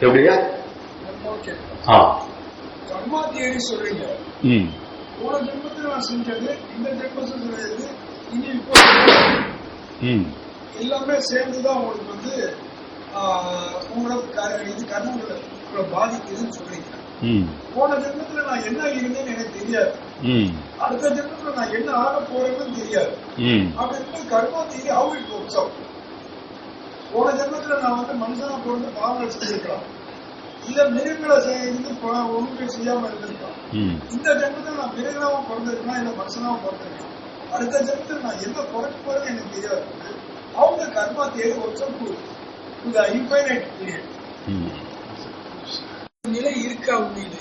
எப்படியா ஆ. கர்மா தியரி சொல்றீங்க. ம். போன ஜென்மத்தில் நான் செஞ்சது இந்த ஜென்மத்தில் செய்யறது இனி இப்போ ம். எல்லாமே சேர்ந்துதான் உங்களுக்கு வந்து உங்களோட இது கர்மங்களை பாதிக்குதுன்னு சொல்றீங்க. போன ஜென்மத்துல நான் என்ன இருந்தேன்னு எனக்கு தெரியாது. அடுத்த ஜென்மத்துல நான் என்ன ஆக போறேன்னு தெரியாது. ம். அப்படி இருக்கு கர்மா தியரி அவுட் போன ஜென்மத்துல நான் வந்து மனுஷனா பிறந்து பாவங்கள் செஞ்சிருக்கலாம் இல்ல மிருகங்களை செய்து ஒண்ணுமே செய்யாம இருந்திருக்கலாம். இந்த ஜென்மத்தில் நான் மிருகனாவும் பிறந்திருக்கலாம் இல்ல மனுஷனாவும் பிறந்திருக்கலாம். அடுத்த ஜென்மத்தில் நான் என்ன பிறக்க போறேன்னு எனக்கு தெரியாது. அவங்க கர்மா தேடி ஒர்க் இந்த இன்ஃபைனைட் பீரியட் நிலை. இருக்கா உண்மையில?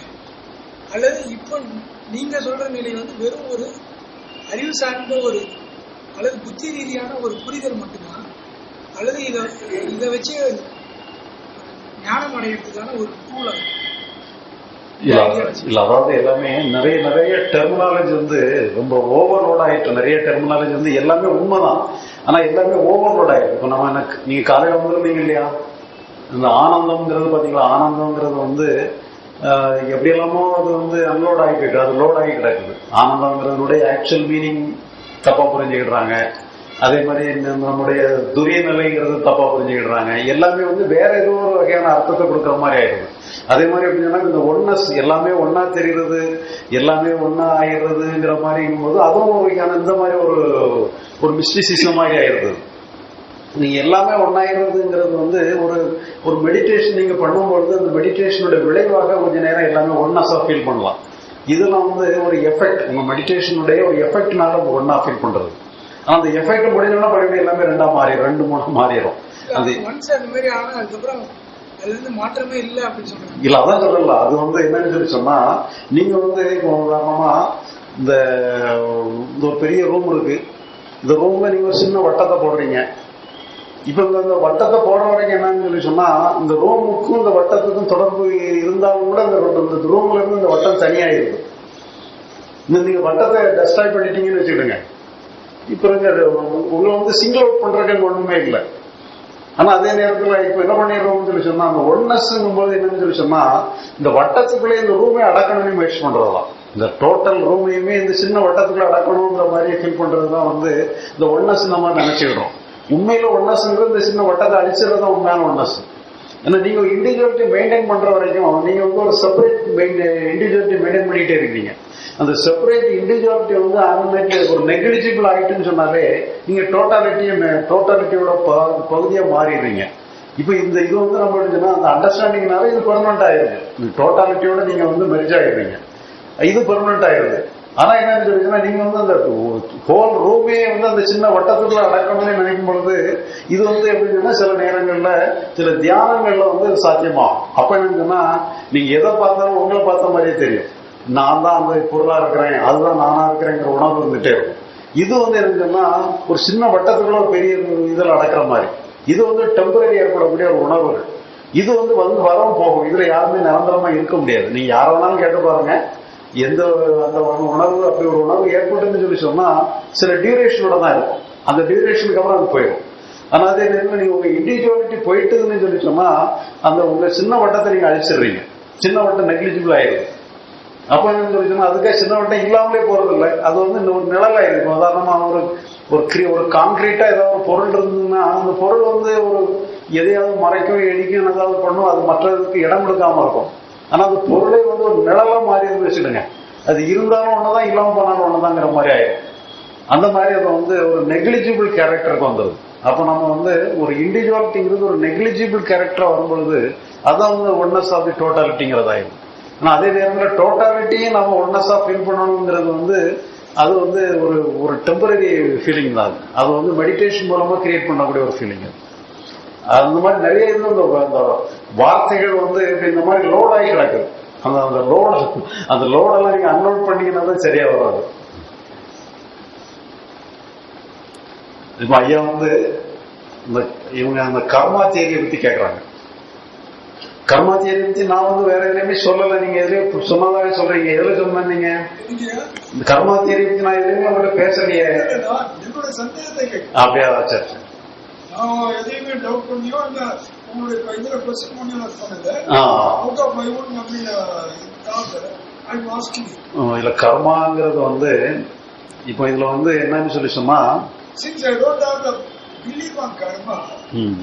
அல்லது இப்போ நீங்க சொல்ற நிலை வந்து வெறும் ஒரு அறிவு சார்ந்த ஒரு அல்லது புத்தி ரீதியான ஒரு புரிதல் மட்டும்தான் அல்லது இதை இதை வச்சு ஞானம் அடையிறதுக்கான ஒரு டூல் இல்ல அதாவது எல்லாமே நிறைய நிறைய டெர்மினாலஜி வந்து ரொம்ப ஓவர்லோட் ஆயிட்டு நிறைய டெர்மினாலஜி வந்து எல்லாமே உண்மைதான். ஆனா எல்லாமே ஓவர்லோட் ஆயிருக்கு இப்போ நம்ம எனக்கு நீங்க காலையில வந்துருந்தீங்க இல்லையா? இந்த ஆனந்தம்ங்கிறது பாத்தீங்களா? ஆனந்தம்ங்கிறது வந்து ஆஹ், எப்படி எல்லாமோ அது வந்து அன்லோட் ஆகி போயிட்டு அது லோட் ஆகி கிடக்குது. ஆனந்தங்கிறதுனுடைய ஆக்சுவல் மீனிங் தப்பா புரிஞ்சுக்கிடுறாங்க. அதே மாதிரி இந்த நம்முடைய துரிய நிலைங்கிறது தப்பா புரிஞ்சுக்கிடுறாங்க. எல்லாமே வந்து வேற ஏதோ ஒரு வகையான அர்த்தத்தை கொடுக்குற மாதிரி ஆயிடுது. அதே மாதிரி எப்படின்னா இந்த ஒன்னஸ் எல்லாமே ஒன்னா தெரிகிறது எல்லாமே ஒன்னா ஆயிடுறதுங்கிற மாதிரி போது அதுவும் ஒரு வகையான இந்த மாதிரி ஒரு ஒரு மிஸ்டிசிசம் மாதிரி ஆயிடுது. நீங்க எல்லாமே ஒன்னாயிருந்ததுங்கிறது வந்து ஒரு ஒரு மெடிடேஷன் நீங்க பண்ணும்பொழுது அந்த மெடிடேஷனோட விளைவாக கொஞ்ச நேரம் எல்லாமே ஒன்னஸா ஃபீல் பண்ணலாம். இதெல்லாம் வந்து ஒரு எஃபெக்ட் உங்க மெடிடேஷனுடைய ஒரு எஃபெக்ட்னால ஒன்னா ஃபீல் பண்றது. அந்த எஃபெக்ட் முடிஞ்சோம்னா பழைய எல்லாமே ரெண்டா மாறிடும் ரெண்டு மூணு மாறிடும் அது ஒன்ஸ் அந்த மாதிரி ஆனா அதுக்கப்புறம் அதுல இருந்து மாற்றமே இல்லை அப்படின்னு சொல்றாங்க. இல்ல அதான் சொல்லல அது வந்து என்னன்னு சொல்லி சொன்னா நீங்க வந்து உதாரணமா இந்த ஒரு பெரிய ரூம் இருக்கு. இந்த ரூம்ல நீங்க ஒரு சின்ன வட்டத்தை போடுறீங்க. இப்ப இந்த வட்டத்தை போடுற வரைக்கும் என்னன்னு சொல்லி சொன்னா இந்த ரூமுக்கும் இந்த வட்டத்துக்கும் தொடர்பு இருந்தாலும் கூட இந்த இந்த ரூம்ல இருந்து இந்த வட்டம் தனியாயிருது இந்த நீங்க வட்டத்தை டெஸ்ட்ராய் பண்ணிட்டீங்கன்னு வச்சுக்கிடுங்க இப்போ உங்களை வந்து சிங்கிள் அவுட் பண்றதுக்கு ஒண்ணுமே இல்லை. ஆனா அதே நேரத்தில் இப்போ என்ன பண்ணிடுறோம்னு சொல்லி சொன்னா அந்த ஒன்னஸ்ங்கும் போது என்னன்னு சொல்லி சொன்னா இந்த வட்டத்துக்குள்ளே இந்த ரூமே அடக்கணும்னு முயற்சி பண்றதுதான். இந்த டோட்டல் ரூமையுமே இந்த சின்ன வட்டத்துக்குள்ள அடக்கணுங்கிற மாதிரி ஃபீல் பண்றதுதான் வந்து இந்த ஒன்னஸ் நம்ம நினைச்சுக்கிறோம் உண்மையில ஒன்னஸ்ங்கிறது இந்த சின்ன வட்டத்தை அழிச்சிடுறது தான் உண்மையான ஒன்னஸ் ஏன்னா நீங்க இண்டிவிஜுவாலிட்டி மெயின்டைன் பண்ற வரைக்கும் நீங்க வந்து ஒரு செப்பரேட் இண்டிவிஜுவாலிட்டி மெயின்டைன் பண்ணிட்டே இருக்கீங்க. அந்த செப்பரேட் இண்டிவிஜுவாலிட்டி வந்து அன்னைக்கு ஒரு நெக்லிஜிபிள் ஆகிட்டுன்னு சொன்னாலே நீங்க டோட்டாலிட்டியும் டோட்டாலிட்டியோட பகுதியாக மாறிடுறீங்க. இப்போ இந்த இது வந்து நம்ம எடுத்துன்னா அந்த அண்டர்ஸ்டாண்டிங்னால இது பெர்மனெண்ட் ஆயிருது இந்த டோட்டாலிட்டியோட நீங்க வந்து மெரிஜ் ஆகிடுறீங்க இது பெர்மனெண்ட் ஆயிருது ஆனால் என்னன்னு சொல்லிச்சுன்னா நீங்கள் வந்து அந்த ஹோல் ரூமே வந்து அந்த சின்ன வட்டத்துக்குள்ள அடக்கணும்னு நினைக்கும் பொழுது இது வந்து எப்படின்னா சில நேரங்கள்ல சில தியானங்கள்ல வந்து சாத்தியமாகும். அப்ப என்னன்னா நீங்க எதை பார்த்தாலும் உங்களை பார்த்த மாதிரியே தெரியும். நான் தான் அந்த பொருளா இருக்கிறேன் அதுதான் நானா இருக்கிறேங்கிற உணர்வு இருந்துட்டே இருக்கும். இது வந்து என்னன்னா ஒரு சின்ன வட்டத்துக்குள்ள ஒரு பெரிய இதில் அடக்கிற மாதிரி. இது வந்து டெம்பரரி ஏற்படக்கூடிய ஒரு உணர்வுகள் இது வந்து வந்து வரவும் போகும். இதுல யாருமே நிரந்தரமா இருக்க முடியாது. நீங்க யார வேணாலும் கேட்டு பாருங்க. எந்த அந்த உணர்வு அப்படி ஒரு உணர்வு ஏற்பட்டுன்னு சொல்லி சொன்னா சில டியூரேஷனோட தான் இருக்கும். அந்த டியூரேஷனுக்கு அப்புறம் அது போயிடும். ஆனால் அதே நேரத்தில் நீங்கள் உங்கள் இண்டிவிஜுவாலிட்டி போயிட்டுதுன்னு சொல்லி சொன்னால் அந்த உங்கள் சின்ன வட்டத்தை நீங்கள் அழிச்சிடுறீங்க. சின்ன வட்டம் நெக்லிஜிபிள் ஆயிடுது. அப்போ என்ன சொல்லி சொன்னா அதுக்காக சின்ன வட்டம் இல்லாமலே போறது இல்லை அது வந்து இந்த ஒரு நிழலாயிருக்கு உதாரணமாக ஒரு ஒரு கிரி ஒரு கான்கிரீட்டாக ஏதாவது ஒரு பொருள் இருந்ததுன்னா அந்த பொருள் வந்து ஒரு எதையாவது மறைக்கும் எடிக்கும் ஏதாவது பண்ணும் அது மற்றதுக்கு இடம் கொடுக்காமல் இருக்கும். ஆனால் அந்த பொருளே வந்து ஒரு நிழலாக மாறி இருந்து வச்சுடுங்க அது இருந்தாலும் ஒன்று தான் இல்லாமல் போனாலும் ஒண்ணுதாங்கிற மாதிரி ஆயிடும். அந்த மாதிரி அது வந்து ஒரு நெக்லிஜிபிள் கேரக்டருக்கு வந்துடுது அப்போ நம்ம வந்து ஒரு இண்டிவிஜுவாலிட்டிங்கிறது ஒரு நெக்லிஜிபிள் கேரக்டரா வரும்பொழுது அதான் வந்து ஒன்னஸ் ஆஃப் தி டோட்டாலிட்டிங்கிறதாயிடும் ஆனால் அதே நேரத்தில் டோட்டாலிட்டியும் நம்ம ஒன்னஸா ஃபீல் பண்ணணுங்கிறது வந்து அது வந்து ஒரு ஒரு டெம்பரரி ஃபீலிங் தான் அது. வந்து மெடிடேஷன் மூலமாக கிரியேட் பண்ணக்கூடிய ஒரு ஃபீலிங் அது. அந்த மாதிரி நிறைய இது அந்த வார்த்தைகள் வந்து இந்த மாதிரி லோட் ஆகி கிடக்குது. அந்த அந்த லோட் அந்த லோடெல்லாம் நீங்கள் அன்லோட் பண்ணிங்கன்னா தான் சரியாக வராது. இப்ப ஐயா வந்து இந்த இவங்க அந்த கர்மா பத்தி கேக்குறாங்க. கர்மா பத்தி நான் வந்து வேற எதுலையுமே சொல்லல. நீங்க எதுலயும் சொன்னதாவே சொல்றீங்க. எதுல சொன்ன நீங்க? இந்த கர்மா பத்தி நான் எதுலையுமே அவங்கள பேசலையே. என்னோட சந்தேகத்தை கேட்க அப்படியா சரி எதையுமே டவுட் பண்ணியோ உங்களுடைய இதுல இல்ல கர்மாங்கிறது வந்து இப்போ இதுல வந்து என்னன்னு சொல்லி சொன்னா have the believe on karma hmm,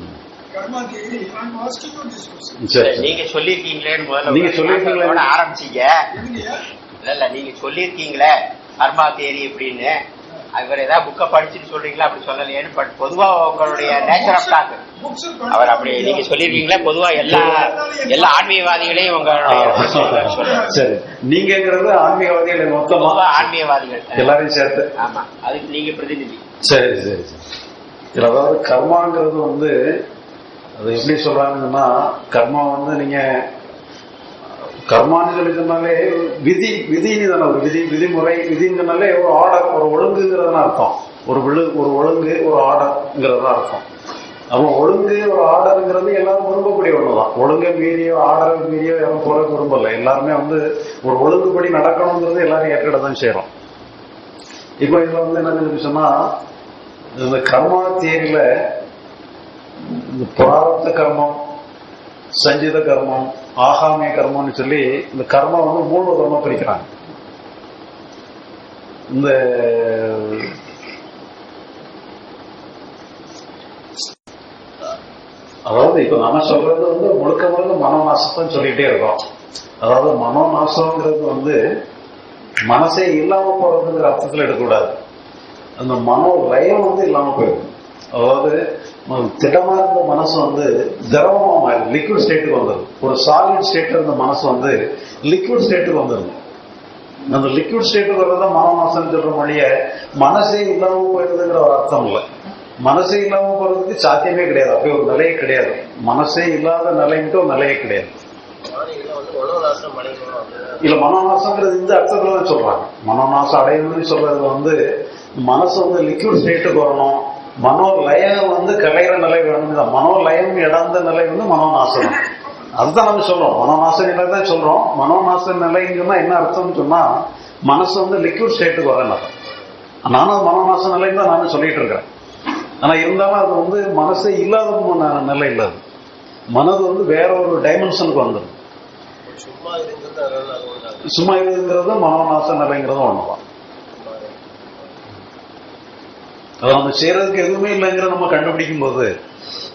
karma theory I am asking you this question சரி சரி. நீங்க சொல்லிருக்கீங்களேன்னு முதல்ல நீங்க சொல்லிருக்கீங்களே. சொல்லிருக்கீங்களா ஆரம்பிச்சீங்க. இல்ல இல்ல நீங்க சொல்லிருக்கீங்களே கர்மா தேரி அப்படின்னு இவர் ஏதாவது புக்க படிச்சுட்டு சொல்றீங்களா அப்படி சொல்லலையேன்னு பட் பொதுவா உங்களுடைய நேச்சர் ஆஃப் டாக் அவர் அப்படி நீங்க சொல்லிருக்கீங்களா பொதுவா எல்லா எல்லா ஆன்மீகவாதிகளையும் சொல்றாரு. சரி நீங்கங்கிறது ஆன்மீகவாதிகள் மொத்தமா? பொதுவா ஆன்மீகவாதிகள். எல்லாரையும் சேர்த்து. ஆமா. அதுக்கு நீங்க பிரதிநிதி. சரி சரி சரி. அதாவது கர்மாங்கிறது வந்து அது எப்படி சொல்றாங்கன்னா கர்மா வந்து நீங்க கர்மான்னு சொல்லி சொன்னாலே விதி விதின்னு தானே ஒரு விதி விதிமுறை விதிங்கிறனாலே ஒரு ஆர்டர் ஒரு ஒழுங்குங்கிறதுனா அர்த்தம். ஒரு விழு ஒரு ஒழுங்கு ஒரு ஆர்டர்ங்கிறது தான் அர்த்தம். அப்போ ஒழுங்கு ஒரு ஆர்டருங்கிறது எல்லாரும் விரும்பக்கூடிய ஒண்ணுதான். ஒழுங்கை மீறியோ ஆர்டரை மீறியோ யாரும் போற விரும்பல எல்லாருமே வந்து ஒரு ஒழுங்குபடி நடக்கணுங்கிறது எல்லாரும் ஏற்கிட தான் செய்யறோம் இப்போ இதுல வந்து என்ன சொல்லி சொன்னா இந்த கர்மா தேரியில இந்த புராரத்த கர்மம் சஞ்சித கர்மம் ஆகாமிய கர்மம்னு சொல்லி இந்த கர்மம் வந்து மூணு விதமா பிரிக்கிறாங்க. இந்த அதாவது இப்ப நம்ம சொல்றது வந்து முழுக்க முழுக்க மனோநாசத்தை சொல்லிட்டே இருக்கோம். அதாவது மனோநாசம்ங்கிறது வந்து மனசே இல்லாம போறதுங்கிற அர்த்தத்துல எடுக்கக்கூடாது. அந்த மனோ லயம் வந்து இல்லாம போயிடும். அதாவது திடமா இருந்த மனசு வந்து திரவமா மாறி லிக்விட் ஸ்டேட்டுக்கு வந்துடும் ஒரு சாலிட் ஸ்டேட் இருந்த மனசு வந்து லிக்விட் ஸ்டேட்டுக்கு வந்துடும் அந்த லிக்விட் ஸ்டேட்டுக்கு வர்றத மனோநாசம் சொல்ற மொழிய மனசே இல்லாம போயிடுதுங்கிற ஒரு அர்த்தம் இல்லை. மனசே இல்லாம போறதுக்கு சாத்தியமே கிடையாது. அப்படி ஒரு நிலையே கிடையாது. மனசே இல்லாத நிலைன்ட்டு ஒரு நிலையே கிடையாது. இல்ல மனோநாசங்கிறது இந்த அர்த்தத்துல தான் சொல்றாங்க. மனோநாசம் அடையணும்னு சொல்றது வந்து மனசு வந்து லிக்விட் ஸ்டேட்டுக்கு வரணும். மனோலயம் வந்து கலைகிற நிலை வேணும் தான். மனோலயம் இடந்த நிலை வந்து மனோநாசம். அதுதான் நம்ம சொல்றோம். மனோநாச நிலை தான் சொல்றோம். மனோநாச நிலைன்னு சொன்னா என்ன அர்த்தம்னு சொன்னா மனசு வந்து லிக்விட் ஸ்டேட்டுக்கு வரணும். நானும் மனோநாச நிலைன்னு தான் நானும் சொல்லிட்டு இருக்கிறேன். ஆனா இருந்தாலும் அது வந்து மனசே இல்லாத நிலை இல்ல அது மனது வந்து வேற ஒரு டைமென்ஷனுக்கு வந்துடும் சும்மா இதுங்கிறது மனோநாச நிலைங்கிறதும் ஒண்ணுதான். அதை நம்ம செய்யறதுக்கு எதுவுமே இல்லைங்கிற நம்ம கண்டுபிடிக்கும் போது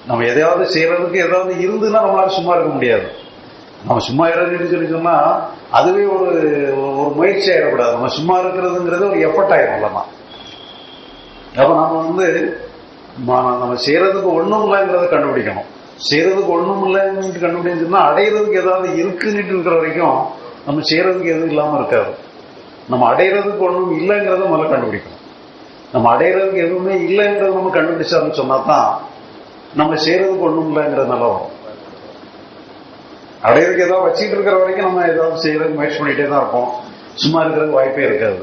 நம்ம எதையாவது செய்யறதுக்கு ஏதாவது இருந்துன்னா நம்மளால சும்மா இருக்க முடியாது. நம்ம சும்மா இருக்கிறதுன்னு சொல்லி சொன்னா அதுவே ஒரு ஒரு முயற்சி ஆயிடக்கூடாது. நம்ம சும்மா இருக்கிறதுங்கிறது ஒரு எஃபர்ட் ஆயிடும் இல்லைன்னா அப்ப நம்ம வந்து நம்ம செய்யறதுக்கு ஒண்ணும் இல்லைங்கிறத கண்டுபிடிக்கணும். செய்யறதுக்கு ஒண்ணும் இல்லைன்னு கண்டுபிடிச்சுன்னா அடையிறதுக்கு ஏதாவது இருக்குன்னு இருக்கிற வரைக்கும் நம்ம செய்யறதுக்கு எதுவும் இல்லாம இருக்காது. நம்ம அடையிறதுக்கு ஒன்றும் இல்லைங்கிறத முதல்ல கண்டுபிடிக்கணும். நம்ம அடையிறதுக்கு எதுவுமே இல்லைங்கிறத நம்ம கண்டுபிடிச்சாருன்னு சொன்னா தான் நம்ம செய்யறதுக்கு ஒன்றும் இல்லைங்கிறது நல்லா வரும். அடையிறதுக்கு ஏதாவது வச்சுட்டு இருக்கிற வரைக்கும் நம்ம ஏதாவது செய்யறதுக்கு முயற்சி பண்ணிட்டே தான் இருப்போம். சும்மா இருக்கிறதுக்கு வாய்ப்பே இருக்காது.